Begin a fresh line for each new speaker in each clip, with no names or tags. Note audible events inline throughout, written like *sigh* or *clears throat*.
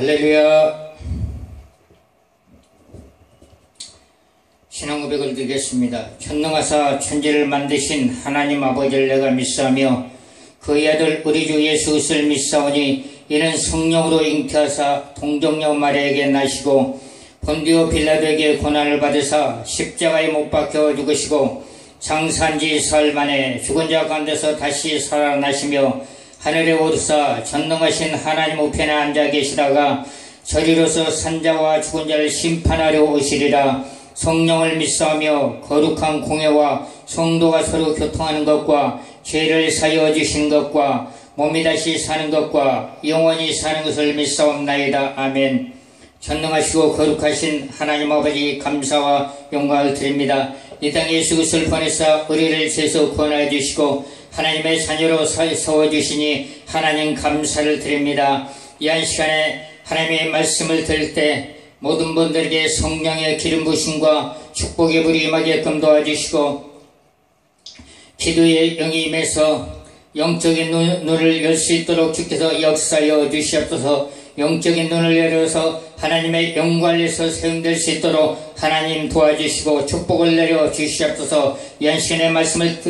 할렐루야. 신앙 고백을 드리겠습니다. 천능하사 천지를 만드신 하나님 아버지를 내가 믿사며 그의 아들 우리 주 예수 그리스도를 믿사오니 이는 성령으로 잉태하사 동정녀 마리아에게 나시고 본디오 빌라도에게 고난을 받으사 십자가에 못 박혀 죽으시고 장산지 사흘 만에 죽은 자 가운데서 다시 살아나시며 하늘에 오르사 전능하신 하나님 우편에 앉아 계시다가 저리로서 산자와 죽은 자를 심판하려 오시리라 성령을 믿사하며 거룩한 공예와 성도가 서로 교통하는 것과 죄를 사여 주신 것과 몸이 다시 사는 것과 영원히 사는 것을 믿사옵나이다. 아멘. 전능하시고 거룩하신 하나님 아버지 감사와 영광을 드립니다. 이 땅에 예수 그리스도를 보내사 우리를 죄서 구원하여 주시고 하나님의 자녀로 세워주시니 하나님 감사를 드립니다. 이 한 시간에 하나님의 말씀을 들을 때 모든 분들에게 성령의 기름 부심과 축복의 불이 임하게끔 도와주시고 기도의 영이 임해서 영적인 눈, 눈을 열 수 있도록 주께서 역사여 주시옵소서 영적인 눈을 열어서 하나님의 영광에서 세움될 수 있도록 하나님 도와주시고 축복을 내려 주시옵소서 연신의 말씀을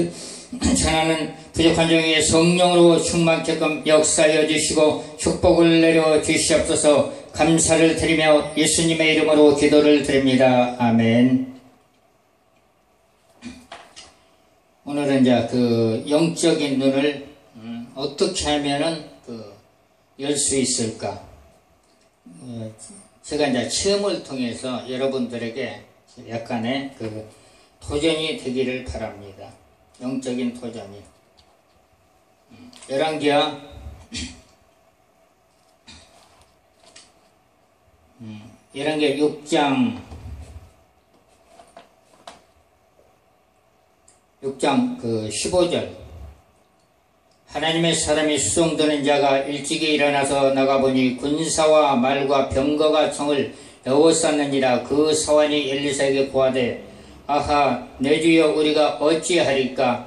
전하는 부족한 종에 성령으로 충만케끔 역사여 주시고 축복을 내려 주시옵소서 감사를 드리며 예수님의 이름으로 기도를 드립니다. 아멘. 오늘은 이제 그 영적인 눈을 음, 어떻게 하면은 그 열 수 있을까? 어, 제가 이제 체험을 통해서 여러분들에게 약간의 그 도전이 되기를 바랍니다. 영적인 도전이. 음, 열왕기야. 음, 열왕기야 6장. 6장 그 15절. 하나님의 사람이 수송되는 자가 일찍이 일어나서 나가보니 군사와 말과 병거가 청을 에워쌌느니라. 그 사환이 엘리사에게 고하되 아하 내 주여 우리가 어찌하리까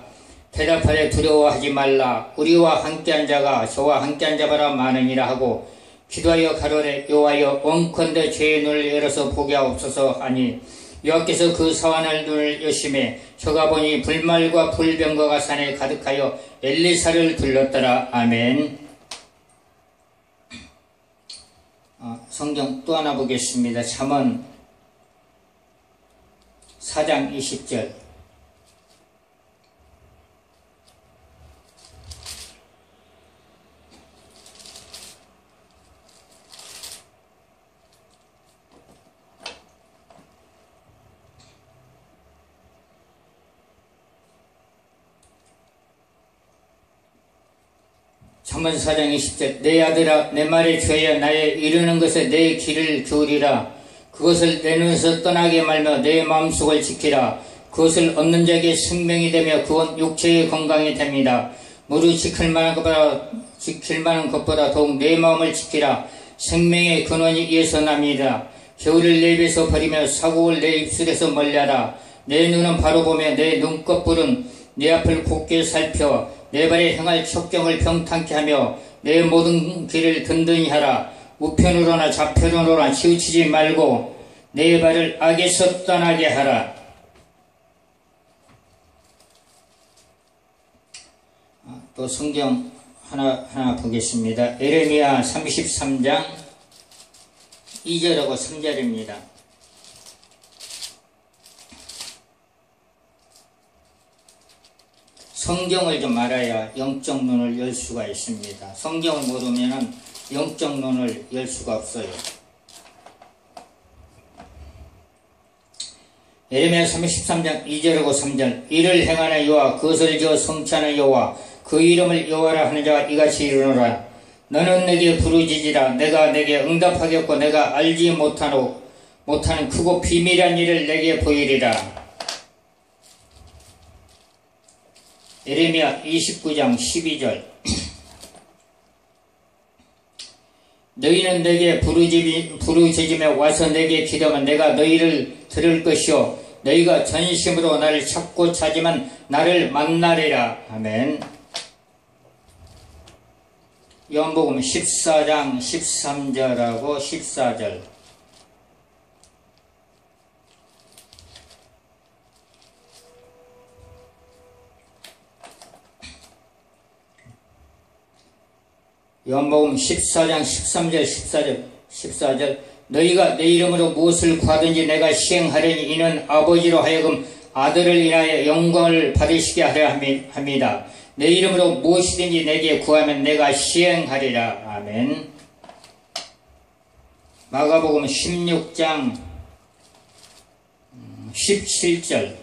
대답하되 두려워하지 말라 우리와 함께한 자가 저와 함께한 자보다 많으니라 하고 기도하여 가로되 여호와여 원컨대 죄의 눈을 열어서 보게 하옵소서 하니 여호와께서 그 사환을 눈을 여심해 저가 보니 불말과 불병거가 산에 가득하여 엘리사를 둘렀더라. 아멘. 어, 성경 또 하나 보겠습니다. 잠언 4장 20절. 잠언 4장 20절. 내 아들아 내 말에 죄여 나의 이르는 것에 내 길을 기울이라 그것을 내 눈에서 떠나게 말며 내 마음속을 지키라. 그것을 얻는 자에게 생명이 되며 그건 육체의 건강이 됩니다. 무릇 지킬 만한 것보다 지킬 만한 것보다 더욱 내 마음을 지키라. 생명의 근원이 이에서 납니다. 겨울을 내 입에서 버리며 사고를 내 입술에서 멀리하라. 내 눈은 바로 보며 내 눈꺼풀은 내 앞을 곱게 살펴 내 발에 행할 척경을 평탄케 하며 내 모든 길을 든든히 하라. 우편으로나 좌편으로나 치우치지 말고 내 발을 악에서 떠나게 하라. 아, 또 성경 하나 하나 보겠습니다. 에레미야 33장 2절하고 3절입니다. 성경을 좀 알아야 영적 눈을 열 수가 있습니다. 성경을 모르면 영적 눈을 열 수가 없어요. 예레미야 33장 2절하고 3절 이를 행하는 여호와 그것을 지어 성취하는 여호와 그 이름을 여호와라 하는 자가 이같이 이르노라. 너는 내게 부르짖으라. 내가 내게 응답하겠고 내가 알지 못하노 못하는 크고 비밀한 일을 내게 보이리라. 예레미야 29장 12절 너희는 내게 부르짖으며 와서 내게 기도하면 내가 너희를 들을 것이요. 너희가 전심으로 나를 찾고 찾으면 나를 만나리라. 아멘. 요한복음 14장 13절하고 14절 요한복음 14장 13절 14절 14절 너희가 내 이름으로 무엇을 구하든지 내가 시행하려니 이는 아버지로 하여금 아들을 인하여 영광을 받으시게 하려 합니다. 내 이름으로 무엇이든지 내게 구하면 내가 시행하리라. 아멘. 마가복음 16장 17절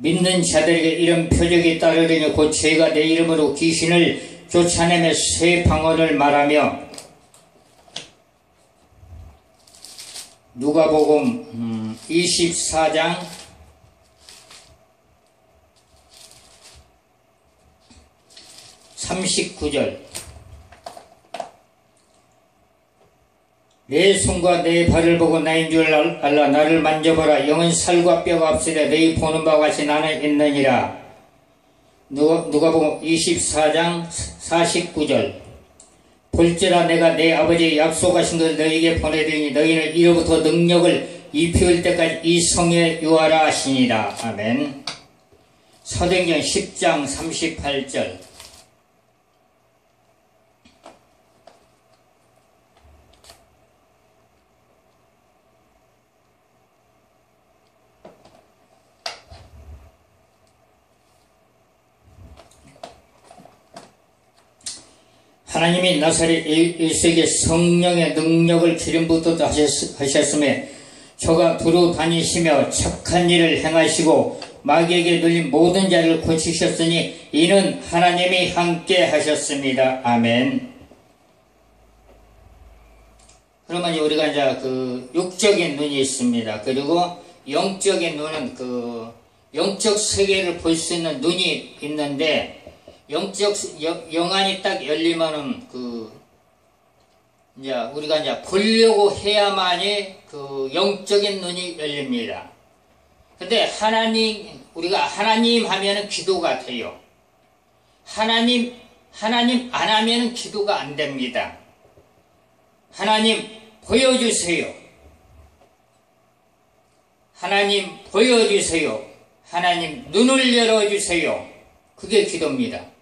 믿는 자들에게 이런 표적이 따르려니 곧 죄가 내 이름으로 귀신을 쫓아내며 새 방언을 말하며 누가복음 24장 음, 39절 내 손과 내 발을 보고 나인 줄 알라 나를 만져보라. 영은 살과 뼈가 없으려 너희 보는 바와 같이 나는 있느니라. 누가, 누가 보면 24장 49절. 볼지라 내가 내 아버지 약속하신 것을 너희에게 보내드리니 너희는 이로부터 능력을 입히울 때까지 이 성에 유하라 하시니라. 아멘. 사도행전 10장 38절 하나님이 나사렛 일세에 성령의 능력을 기름부터 하셨음에 저가 두루 다니시며 착한 일을 행하시고 마귀에게 눌린 모든 자를 고치셨으니 이는 하나님이 함께 하셨습니다. 아멘. 그러면 이제 우리가 이제 그 육적인 눈이 있습니다. 그리고 영적인 눈은 그 영적 세계를 볼 수 있는 눈이 있는데 영적 영, 안이 딱 열리면은 그 이제 우리가 이제 보려고 해야만이 그 영적인 눈이 열립니다. 근데 하나님 우리가 하나님 하면은 기도가 돼요. 하나님 하나님 안 하면은 기도가 안 됩니다. 하나님 보여주세요. 하나님 보여주세요. 하나님 눈을 열어주세요. 그게 기도입니다.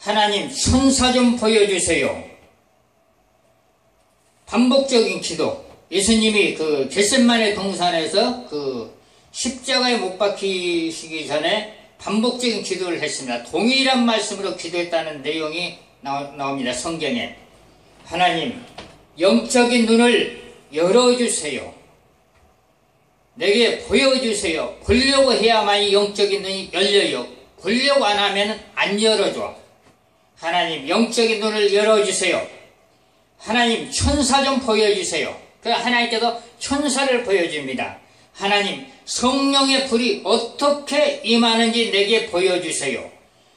하나님 천사 좀 보여주세요. 반복적인 기도. 예수님이 그 겟셋만의 동산에서 그 십자가에 못 박히시기 전에 반복적인 기도를 했습니다. 동일한 말씀으로 기도했다는 내용이 나오, 니다 성경에. 하나님, 영적인 눈을 열어주세요. 내게 보여주세요. 보려고 해야만 이 영적인 눈이 열려요. 보려고 안 하면 안 열어줘. 하나님 영적인 눈을 열어주세요. 하나님 천사 좀 보여주세요. 그 하나님께서 천사를 보여줍니다. 하나님 성령의 불이 어떻게 임하는지 내게 보여주세요.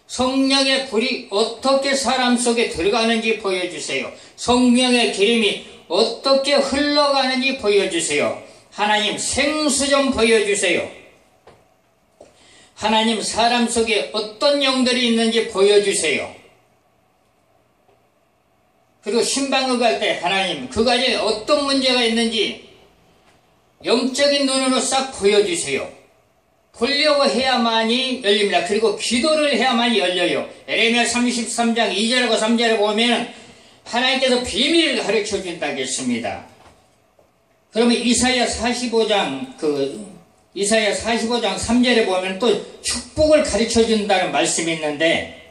성령의 불이 어떻게 사람 속에 들어가는지 보여주세요. 성령의 기름이 어떻게 흘러가는지 보여주세요. 하나님 생수 좀 보여주세요. 하나님 사람 속에 어떤 영들이 있는지 보여주세요. 그리고 신방을 갈 때 하나님 그 가정에 어떤 문제가 있는지 영적인 눈으로 싹 보여주세요. 보려고 해야만이 열립니다. 그리고 기도를 해야만이 열려요. 에레미야 33장 2절하고 3절에 보면 하나님께서 비밀을 가르쳐 준다고 했습니다. 그러면 이사야 45장 그 이사야 45장 3절에 보면 또 축복을 가르쳐 준다는 말씀이 있는데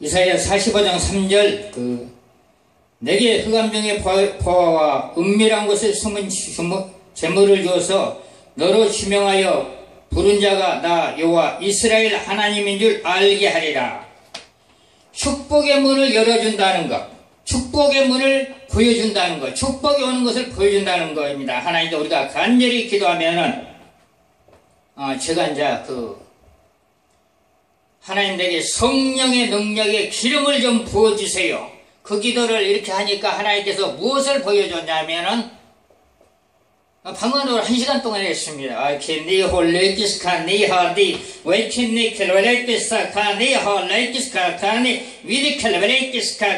이사야 45장 3절 그 내게 흑암 중의 보아와 은밀한 곳에 숨은 재물을 주어서 너로 지명하여 부른 자가 나 여호와 이스라엘 하나님인 줄 알게 하리라. 축복의 문을 열어준다는 것, 축복의 문을 보여준다는 것, 축복이 오는 것을 보여준다는 것입니다. 하나님도 우리가 간절히 기도하면은 어, 제가 이제 그 하나님에게 성령의 능력에 기름을 좀 부어주세요. 그 기도를 이렇게 하니까 하나님께서 무엇을 보여줬냐면은 방언으로 한 시간 동안 했습니다. 아,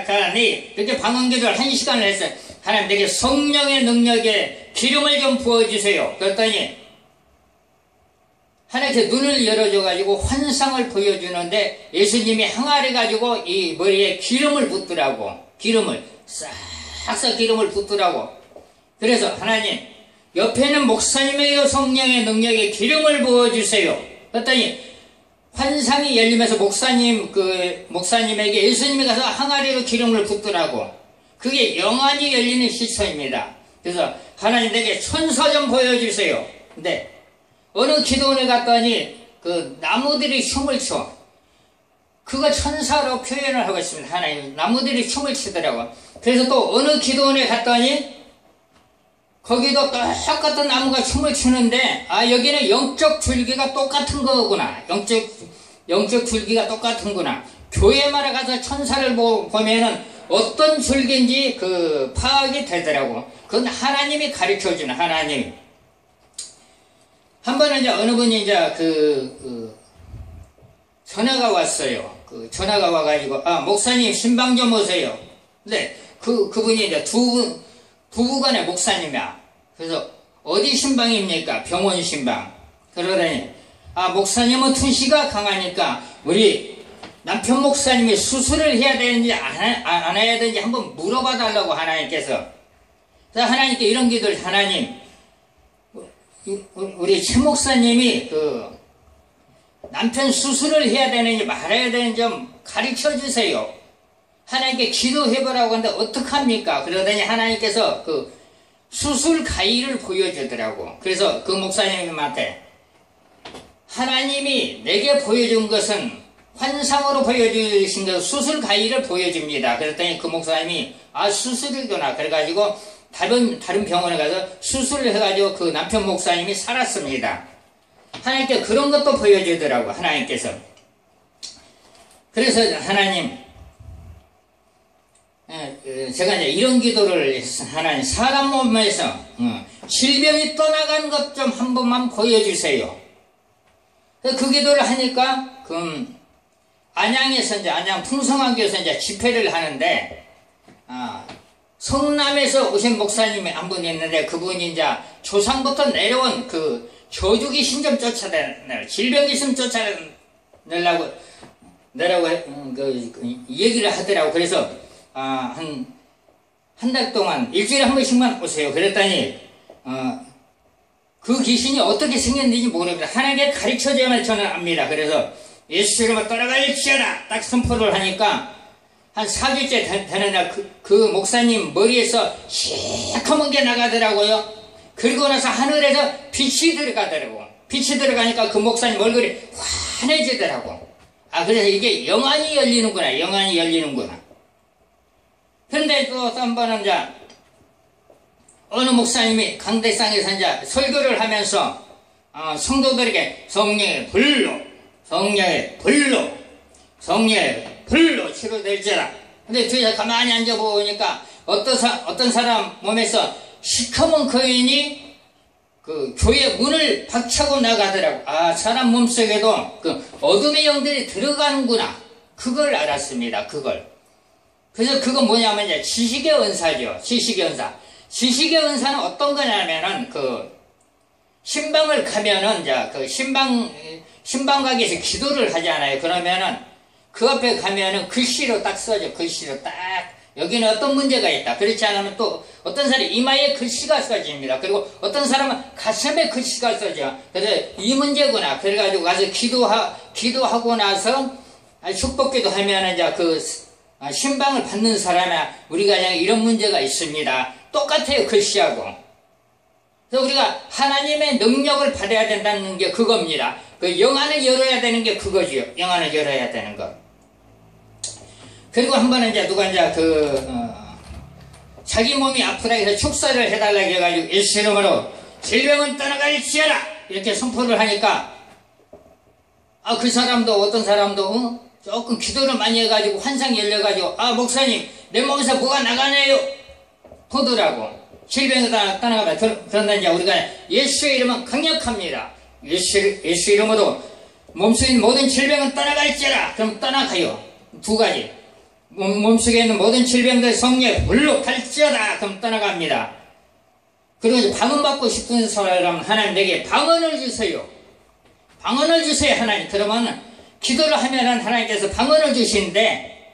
카니 그렇게 방언 기도를 한 시간을 했어요. 하나님 내게 성령의 능력에 기름을 좀 부어주세요. 그랬더니 하나님께 눈을 열어줘가지고 환상을 보여주는데 예수님이 항아리 가지고 이 머리에 기름을 붓더라고. 기름을 싹싹 기름을 붓더라고. 그래서 하나님 옆에는 목사님에게 성령의 능력에 기름을 부어주세요. 그랬더니 환상이 열리면서 목사님 그 목사님에게 예수님이 가서 항아리로 기름을 붓더라고. 그게 영안이 열리는 시초입니다. 그래서 하나님 에게 천사 좀 보여주세요. 근데 어느 기도원에 갔더니 그 나무들이 춤을 춰. 그거 천사로 표현을 하고 있습니다. 하나님. 나무들이 춤을 추더라고. 그래서 또 어느 기도원에 갔더니 거기도 똑같은 나무가 춤을 추는데 아 여기는 영적 줄기가 똑같은 거구나. 영적 영적 줄기가 똑같은구나. 교회마다 가서 천사를 보, 보면은 어떤 줄기인지 그 파악이 되더라고. 그건 하나님이 가르쳐 주는 하나님. 한 번은 이제 어느 분이 이제 그, 그 전화가 왔어요. 그 전화가 와가지고 아 목사님 신방 좀 오세요. 근데 그 그분이 이제 두 부부간의 목사님이야. 그래서 어디 신방입니까? 병원 신방. 그러더니 아 목사님은 투시가 강하니까 우리 남편 목사님이 수술을 해야 되는지 안, 안 해야 되는지 한번 물어봐 달라고 하나님께서 하나님께 이런 기도를 하나님 우리 최 목사님이 그 남편 수술을 해야 되는지 말아야 되는지 좀 가르쳐 주세요. 하나님께 기도해보라고 하는데 어떡합니까? 그러더니 하나님께서 그 수술 가위를 보여주더라고. 그래서 그 목사님한테 하나님이 내게 보여준 것은 환상으로 보여주신 것 수술 가위를 보여줍니다. 그랬더니 그 목사님이 아 수술이구나. 그래가지고 다른, 다른 병원에 가서 수술을 해가지고 그 남편 목사님이 살았습니다. 하나님께 그런 것도 보여주더라고, 하나님께서. 그래서 하나님, 제가 이제 이런 기도를 하나님, 사람 몸에서 어, 질병이 떠나간 것 좀 한 번만 보여주세요. 그 기도를 하니까, 그, 안양에서 이제, 안양 풍성학교에서 이제 집회를 하는데, 아, 성남에서 오신 목사님이 한 분 있는데 그분이 이제 조상부터 내려온 그 저주기 신좀 쫓아내려 질병 있으면 쫓아내려고 내라고 음, 그, 그, 얘기를 하더라고. 그래서 아, 한 한 달 동안 일주일에 한 번씩만 오세요. 그랬더니 어, 그 귀신이 어떻게 생겼는지 모릅니다. 하나님께 가르쳐줘야만 저는 압니다. 그래서 예수 이름으로 떠나갈지어라. 딱 선포를 하니까 한 4주째 되는 날 그, 그 목사님 머리에서 시커먼 게 나가더라고요. 그리고 나서 하늘에서 빛이 들어가더라고. 빛이 들어가니까 그 목사님 얼굴이 환해지더라고. 아, 그래서 이게 영안이 열리는구나. 영안이 열리는구나. 그런데 또 한 번은 이제 어느 목사님이 강대상에서 이제 설교를 하면서 어, 성도들에게 성령의 불로, 성령의 불로, 성령의 불로 치료될지라. 근데 뒤에서 가만히 앉아보니까 어떤, 사, 어떤 사람 몸에서 시커먼 거인이 그 교회 문을 박차고 나가더라고. 아, 사람 몸속에도 그 어둠의 영들이 들어가는구나. 그걸 알았습니다. 그걸. 그래서 그건 뭐냐면 이제 지식의 은사죠. 지식의 은사. 지식의 은사는 어떤 거냐면은 그 신방을 가면은 이제 그 신방 신방 가게에서 기도를 하잖아요. 그러면은 그 앞에 가면은 글씨로 딱 써져. 글씨로 딱. 여기는 어떤 문제가 있다. 그렇지 않으면 또 어떤 사람이 이마에 글씨가 써집니다. 그리고 어떤 사람은 가슴에 글씨가 써져. 그래서 이 문제구나. 그래가지고 가서 기도하, 기도하고 나서 축복기도 하면 이제 그 아, 신방을 받는 사람이야. 우리가 그냥 이런 문제가 있습니다. 똑같아요. 글씨하고. 그래서 우리가 하나님의 능력을 받아야 된다는 게 그겁니다. 그 영안을 열어야 되는 게 그거지요. 영안을 열어야 되는 것. 그리고 한 번은 이제 누가 이제 그, 어, 자기 몸이 아프다 해서 축사를 해달라고 해가지고 예수 이름으로 질병은 떠나갈지어라! 이렇게 선포를 하니까 아 그 사람도 어떤 사람도 어? 조금 기도를 많이 해가지고 환상이 열려가지고 아 목사님 내 몸에서 뭐가 나가네요! 보더라고. 질병이 다 떠나가다 그런다 이제 우리가 예수의 이름은 강력합니다. 예수, 예수 이름으로 있는 모든 질병은 떠나갈지라! 그럼 떠나가요. 두 가지 몸, 몸속에 있는 모든 질병들 성령 물로 갈지어다. 그럼 떠나갑니다. 그리고 이제 방언 받고 싶은 사람 하나님 내게 방언을 주세요. 방언을 주세요 하나님. 그러면 기도를 하면은 하나님께서 방언을 주시는데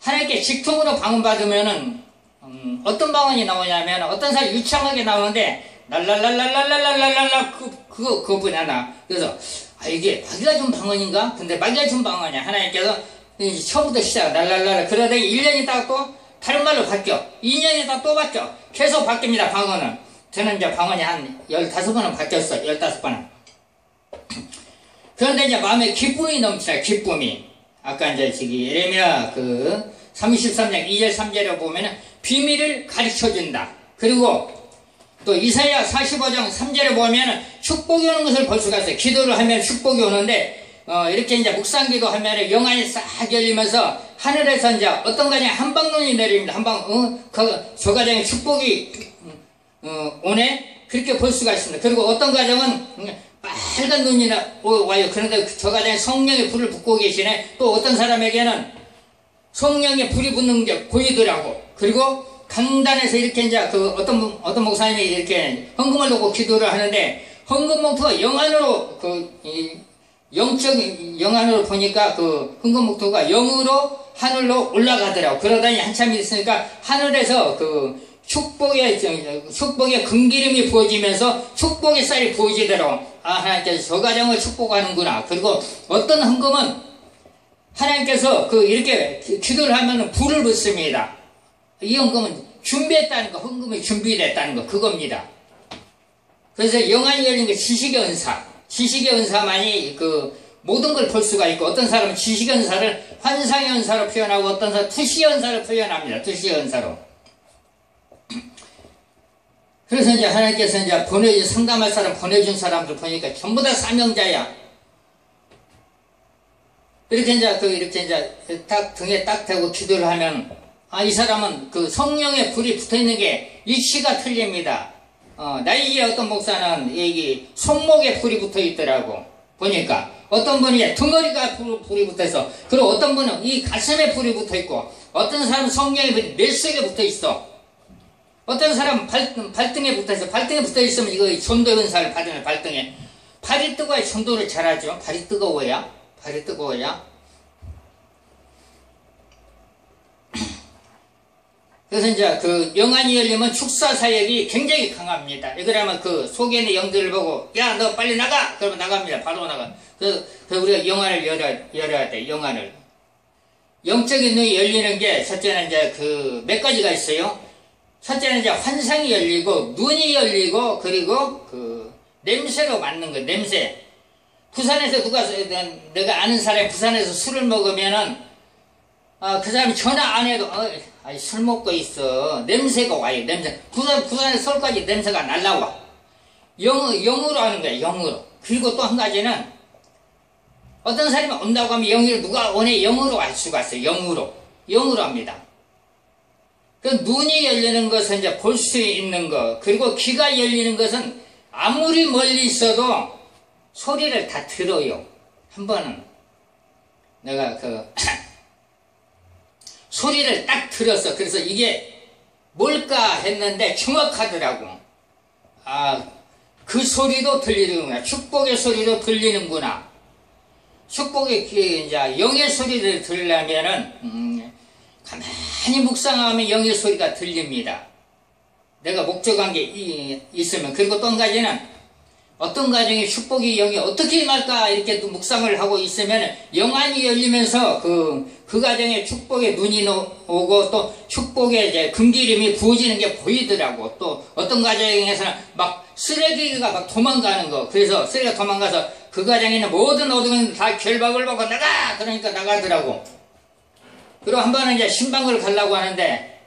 하나님께 직통으로 방언 받으면은 음, 어떤 방언이 나오냐면 어떤 사람이 유창하게 나오는데 랄랄랄랄랄랄랄랄랄라 그 그거 그거뿐이 하나. 그래서 아 이게 마귀가 준 방언인가? 근데 마귀가 준 방언이야. 하나님께서 처음부터 시작 랄랄랄라 그러다 1년 있다가 또 다른 말로 바뀌어 2년 있다가 또 바뀌어 계속 바뀝니다 방언은 저는 이제 방언이 한 15번은 바뀌었어 15번은 그런데 이제 마음에 기쁨이 넘쳐요. 기쁨이. 아까 이제 저기 예레미야 그 33장 2절 3절에 보면은 비밀을 가르쳐 준다. 그리고 또 이사야 45장 3절에 보면은 축복이 오는 것을 볼 수가 있어요. 기도를 하면 축복이 오는데 어, 이렇게 이제 묵상기도 하면은 영안이 싹 열리면서 하늘에서 이제 어떤 가정에 한방눈이 내립니다. 한방 어, 그, 저 가정에 축복이 어, 오네 그렇게 볼 수가 있습니다. 그리고 어떤 가정은 빨간 눈이 나, 와요. 그런데 저 가정에 성령의 불을 붙고 계시네. 또 어떤 사람에게는 성령의 불이 붙는 게 보이더라고. 그리고 강단에서 이렇게 이제 그 어떤, 어떤 목사님이 이렇게 헌금을 놓고 기도를 하는데 헌금 목표가 영안으로 그, 영적, 영안으로 보니까 그 목표가 영으로 하늘로 올라가더라고. 그러다니 한참 있으니까 하늘에서 그 축복의, 축복의 금기름이 부어지면서 축복의 쌀이 부어지도록 아, 하나님께서 저 가정을 축복하는구나. 그리고 어떤 헌금은 하나님께서 그 이렇게 기도를 하면 불을 붙습니다. 이 헌금은 준비했다는 거, 헌금이 준비됐다는 거, 그겁니다. 그래서 영안이 열린 게 지식의 은사. 지식의 은사만이 그 모든 걸 볼 수가 있고 어떤 사람은 지식의 은사를 환상의 은사로 표현하고 어떤 사람은 투시의 은사로 표현합니다. 투시의 은사로. 그래서 이제 하나님께서 이제 보내, 상담할 사람 보내준 사람들 보니까 전부 다 사명자야. 이렇게 이제 그 이렇게 이제 딱 등에 딱 대고 기도를 하면 아, 이 사람은 그 성령의 불이 붙어 있는 게 이치가 틀립니다. 어, 나이에 어떤 목사는 여기 손목에 불이 붙어 있더라고. 보니까 어떤 분이 등거리가 불, 불이 붙어 있어. 그리고 어떤 분은 이 가슴에 불이 붙어 있고 어떤 사람은 성령의 불이 멜속에 붙어 있어. 어떤 사람은 발, 발등에 붙어 있어. 발등에 붙어 있으면 이거 전도 은사를 받으면 발등에. 발이 뜨거워야 전도를 잘하죠. 발이 뜨거워야. 발이 뜨거워야. 그래서 이제 그 영안이 열리면 축사 사역이 굉장히 강합니다. 이거라면 그 속에 있는 영들을 보고 야 너 빨리 나가! 그러면 나갑니다. 바로 나가. 그, 그 우리가 영안을 열어야, 열어야 돼. 영안을. 영적인 눈이 열리는 게 첫째는 이제 그 몇 가지가 있어요. 첫째는 이제 환상이 열리고 눈이 열리고 그리고 그 냄새로 맞는 거 냄새. 부산에서 누가 내가 아는 사람이 부산에서 술을 먹으면은 아, 그 사람이 전화 안 해도 어, 아니, 술 먹고 있어. 냄새가 와요 냄새. 부산 부산에 서울까지 냄새가 날라와. 영 영으로 하는 거야 영으로. 그리고 또 한 가지는 어떤 사람이 온다고 하면 영으로 누가 오네 영으로 알 수가 있어요 영으로. 영으로 합니다. 그 눈이 열리는 것은 이제 볼 수 있는 것, 그리고 귀가 열리는 것은 아무리 멀리 있어도 소리를 다 들어요. 한 번은. 내가 그 *clears throat* 소리를 딱 들었어. 그래서 이게 뭘까 했는데 정확하더라고. 아, 그 소리도 들리는구나. 축복의 소리도 들리는구나. 축복의 귀에 이제 영의 소리를 들으려면은 음, 가만히 묵상하면 영의 소리가 들립니다. 내가 목적한 게 있으면 그리고 또 한 가지는 어떤 가정에 축복이 영이 어떻게 임할까 이렇게 묵상을 하고 있으면 영안이 열리면서 그, 그 가정에 축복의 눈이 오고 또 축복의 이제 금기름이 부어지는 게 보이더라고. 또 어떤 가정에서는 막 쓰레기가 막 도망가는 거. 그래서 쓰레기가 도망가서 그 가정에 있는 모든 어둠은 다 결박을 받고 나가! 그러니까 나가더라고. 그리고 한 번은 이제 신방을 가려고 하는데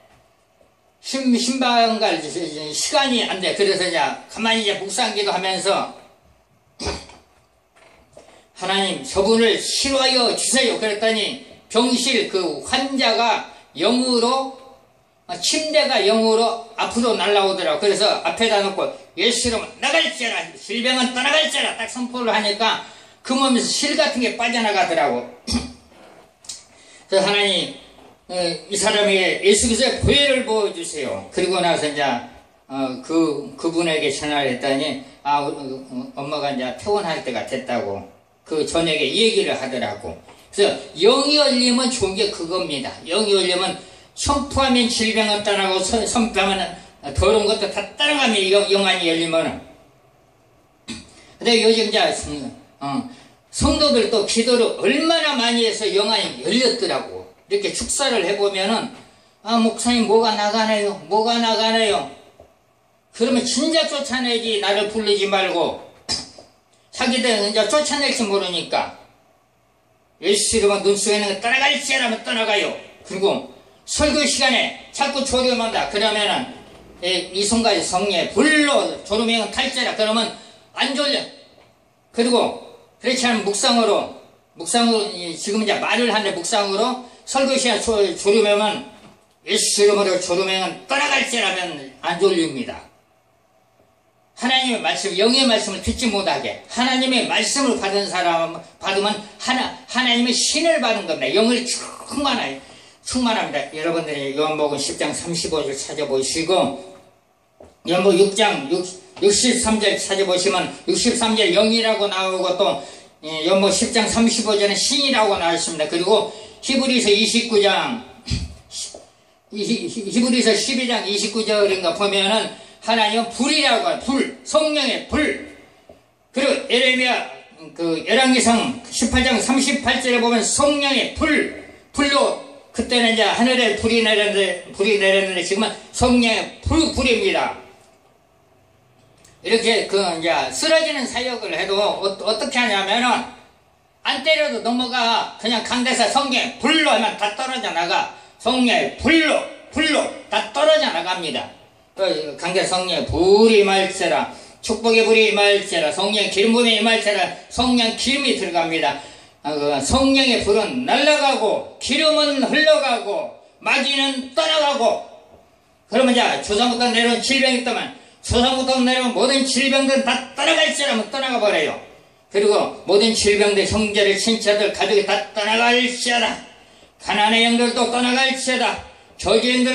신, 신방 갈 시간이 안 돼. 그래서 이제 가만히 이제 묵상기도 하면서 하나님 저분을 치료하여 주세요. 그랬더니 병실 그 환자가 영으로 어, 침대가 영으로 앞으로 날라오더라고. 그래서 앞에다 놓고 예수로 나갈지라 질병은 떠나갈지라 딱 선포를 하니까 그 몸에서 실 같은 게 빠져나가더라고. *clears throat* 그래서 하나님 어, 이 사람에게 예수께서 보혜를 보여주세요. 그리고 나서 이제 어, 그 그분에게 전화를 했더니 아 어, 어, 엄마가 이제 퇴원할 때가 됐다고 그 저녁에 얘기를 하더라고. 그래서 영이 열리면 좋은 게 그겁니다. 영이 열리면 선포하면 질병은 떠나고 선- 선포하면 더러운 것도 다 따라가면 영, 영안이 열리면은. 근데 요즘 이제 성- 어, 성도들 또 기도를 얼마나 많이 해서 영안이 열렸더라고. 이렇게 축사를 해보면은 아 목사님 뭐가 나가네요. 뭐가 나가네요. 그러면 진짜 쫓아내지 나를 부르지 말고 자기들 이제 쫓아낼지 모르니까 예수 이름은 눈 속에 있는 거 떠나갈지라면 떠나가요. 그리고 설교 시간에 자꾸 졸음한다. 그러면은 이- 이송까지 성례 불로 졸음행은 탈지라 그러면 안 졸려. 그리고 그렇지 않으면 묵상으로 묵상으로 이- 지금 이제 말을 하는데 묵상으로 설교 시간 조- 졸음하면 예수 이름으로 졸음행은 떠나갈지라면 안 졸립니다. 하나님의 말씀, 영의 말씀을 듣지 못하게 하나님의 말씀을 받은 사람 받으면 하나 하나님의 신을 받은 겁니다. 영을 충만하게 충만합니다. 여러분들이 요한복음 10장 35절 찾아보시고 연복 6장 6, 63절 찾아보시면 63절 영이라고 나오고 또 예, 연복 10장 35절은 신이라고 나왔습니다. 그리고 히브리서 29장 히- 히- 히브리서 12장 29절인가 보면은 하나님은 불이라고 해요. 불, 성령의 불. 그리고 에레미야 그 열왕기상 18장 38절에 보면 성령의 불, 불로 그때는 이제 하늘에 불이 내렸는데 불이 내렸는데 지금은 성령의 불, 불입니다. 이렇게 그 이제 쓰러지는 사역을 해도 어, 떻게 하냐면은 안 때려도 넘어가. 그냥 강대사 성령 불로 하면 다 떨어져 나가. 성령 불로 불로 다 떨어져 나갑니다. 그 강대 성령 불이 임할지라. 축복의 불이 임할지라. 성령 기름 부음이 임할지라. 성령 기름이 들어갑니다. 아, 그 성령의 불은 날아가고 기름은 흘러가고 마귀는 떠나가고. 그러면 이제 조상부터 내려온 질병이 있다면 조상부터 내려온 모든 질병들은 다 떠나갈지라면 떠나가 버려요. 그리고 모든 질병들, 형제들, 친척들, 가족이 다 떠나갈지어다. 가난의 영들도 떠나갈지어다. 저주행들